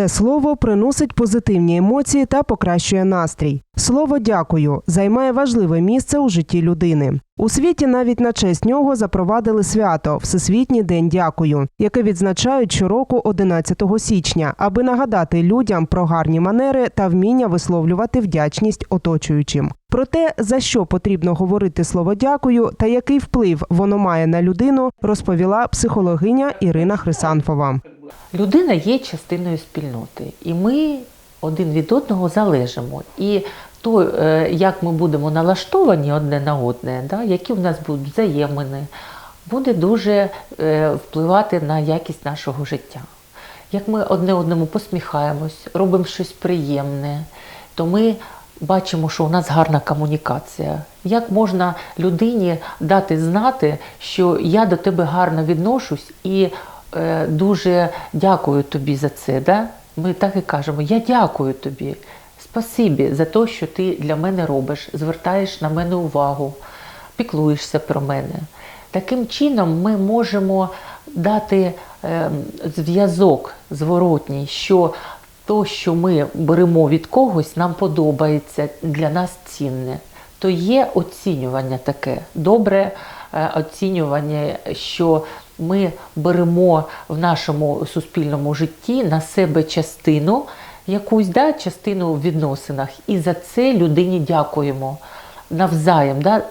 Це слово приносить позитивні емоції та покращує настрій. Слово дякую займає важливе місце у житті людини. У світі навіть на честь нього запровадили свято Всесвітній день дякую, яке відзначають щороку 11 січня, аби нагадати людям про гарні манери та вміння висловлювати вдячність оточуючим. Про те, за що потрібно говорити слово дякую та який вплив воно має на людину, розповіла психологиня Ірина Хрисанфова. Людина є частиною спільноти, і ми один від одного залежимо. І то, е, як ми будемо налаштовані одне на одне, да, які в нас будуть взаємини, буде дуже е, впливати на якість нашого життя. Як ми одне одному посміхаємось, робимо щось приємне, то ми бачимо, що у нас гарна комунікація. Як можна людині дати знати, що я до тебе гарно відношусь і дуже дякую тобі за це. Да? Ми так і кажемо: я дякую тобі. Спасибі за те, що ти для мене робиш, звертаєш на мене увагу, піклуєшся про мене. Таким чином ми можемо дати е, зв'язок зворотній, що то, що ми беремо від когось, нам подобається, для нас цінне. То є оцінювання таке, добре е, оцінювання, що ми беремо в нашому суспільному житті на себе частину, якусь да, частину в відносинах, і за це людині дякуємо навзаєм. Да?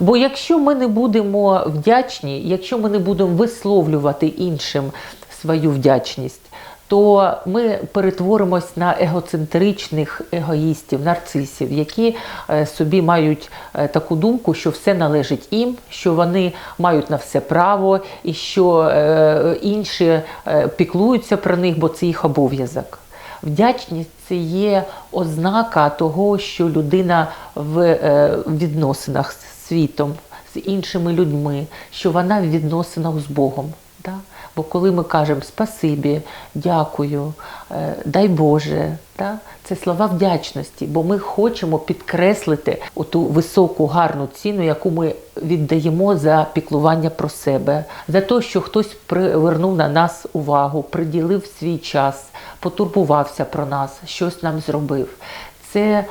Бо якщо ми не будемо вдячні, якщо ми не будемо висловлювати іншим свою вдячність, то ми перетворимось на егоцентричних егоїстів, нарцисів, які е, собі мають е, таку думку, що все належить їм, що вони мають на все право, і що е, інші піклуються про них, бо це їх обов'язок. Вдячність це є ознака того, що людина в відносинах з світом, з іншими людьми, що вона в відносинах з Богом. Да? Бо коли ми кажемо спасибі, дякую, е, дай Боже, це слова вдячності, бо ми хочемо підкреслити ту високу гарну ціну, яку ми віддаємо за піклування про себе, за те, що хтось привернув на нас увагу, приділив свій час, потурбувався про нас, щось нам зробив. Це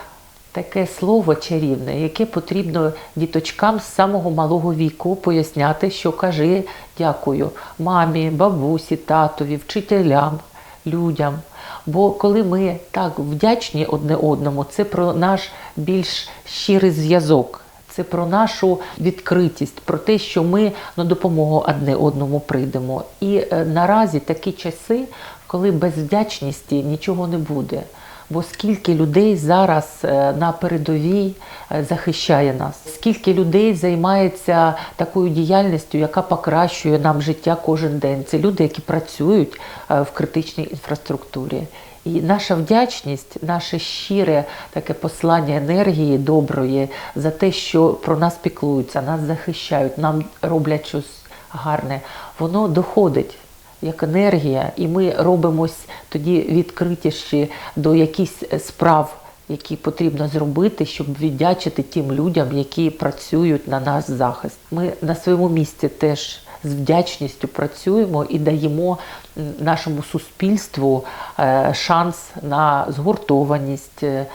таке слово чарівне, яке потрібно діточкам з самого малого віку поясняти, що кажи дякую мамі, бабусі, татові, вчителям, людям. Бо коли ми так вдячні одне одному, це про наш більш щирий зв'язок. Це про нашу відкритість, про те, що ми на допомогу одне одному прийдемо. І е, наразі такі часи, коли без вдячності нічого не буде. Бо скільки людей зараз е, на передовій е, захищає нас, скільки людей займається такою діяльністю, яка покращує нам життя кожен день. Це люди, які працюють е, в критичній інфраструктурі. І наша вдячність, наше щире таке послання енергії доброї за те, що про нас піклуються, нас захищають, нам роблять щось гарне, воно доходить як енергія, і ми робимось тоді відкритіші до якихось справ, які потрібно зробити, щоб віддячити тим людям, які працюють на нас захист. Ми на своєму місці теж. З вдячністю працюємо і даємо нашому суспільству е, шанс на згуртованість, е,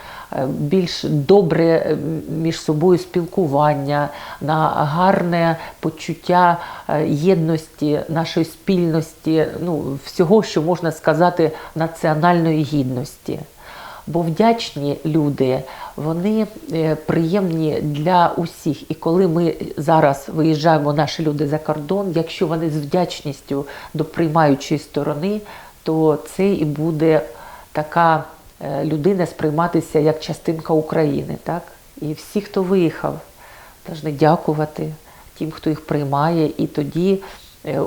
більш добре між собою спілкування, на гарне почуття е, єдності, нашої спільності, ну, всього, що можна сказати, національної гідності. Бо вдячні люди, вони е, приємні для усіх. І коли ми зараз виїжджаємо, наші люди за кордон, якщо вони з вдячністю до приймаючої сторони, то це і буде така е, людина сприйматися як частинка України. Так? І всі, хто виїхав, повинні дякувати тим, хто їх приймає, і тоді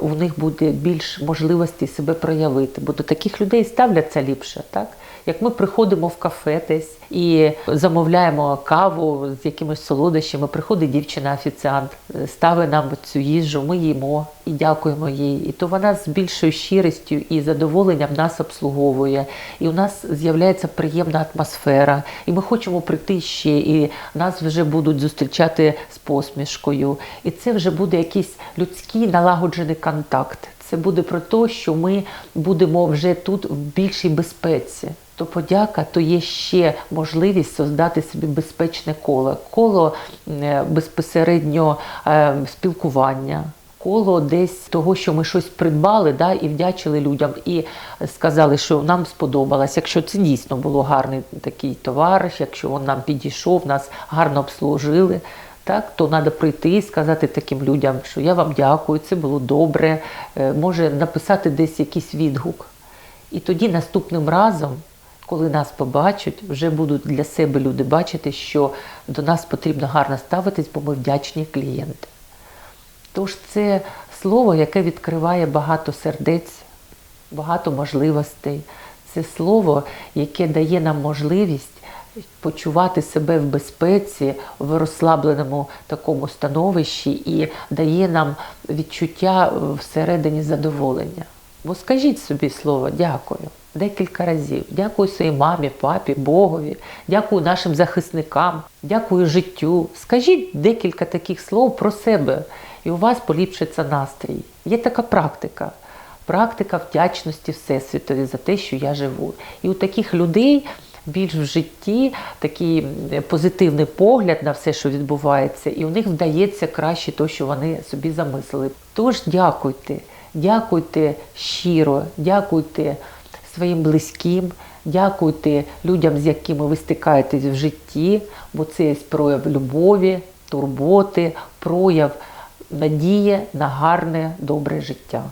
у них буде більш можливості себе проявити. Бо до таких людей ставляться ліпше. так? Як ми приходимо в кафе десь і замовляємо каву з якимись солодощами, приходить дівчина-офіціант, ставить нам цю їжу, ми їмо, і дякуємо їй. І то вона з більшою щирістю і задоволенням нас обслуговує. І у нас з'являється приємна атмосфера. І ми хочемо прийти ще, і нас вже будуть зустрічати з посмішкою. І це вже буде якийсь людський налагоджений контакт. Це буде про те, що ми будемо вже тут в більшій безпеці. То подяка, то є ще можливість создати собі безпечне коло, коло е, безпосередньо е, спілкування, коло десь того, що ми щось придбали да, і вдячили людям, і сказали, що нам сподобалось. Якщо це дійсно було гарний такий товар, якщо він нам підійшов, нас гарно обслужили. Так, то треба прийти і сказати таким людям, що я вам дякую, це було добре. Е, Може написати десь якийсь відгук. І тоді наступним разом, коли нас побачать, вже будуть для себе люди бачити, що до нас потрібно гарно ставитись, бо ми вдячні клієнти. Тож це слово, яке відкриває багато сердець, багато можливостей. Це слово, яке дає нам можливість почувати себе в безпеці, в розслабленому такому становищі і дає нам відчуття всередині задоволення. Бо скажіть собі слово дякую декілька разів. Дякую своїй мамі, папі, Богові, дякую нашим захисникам, дякую життю. Скажіть декілька таких слов про себе, і у вас поліпшиться настрій. Є така практика. Практика вдячності Всесвітові за те, що я живу. І у таких людей більш в житті такий позитивний погляд на все, що відбувається, і у них вдається краще те, що вони собі замислили. Тож дякуйте, дякуйте щиро, дякуйте своїм близьким, дякуйте людям, з якими ви стикаєтесь в житті, бо це є прояв любові, турботи, прояв надії на гарне, добре життя.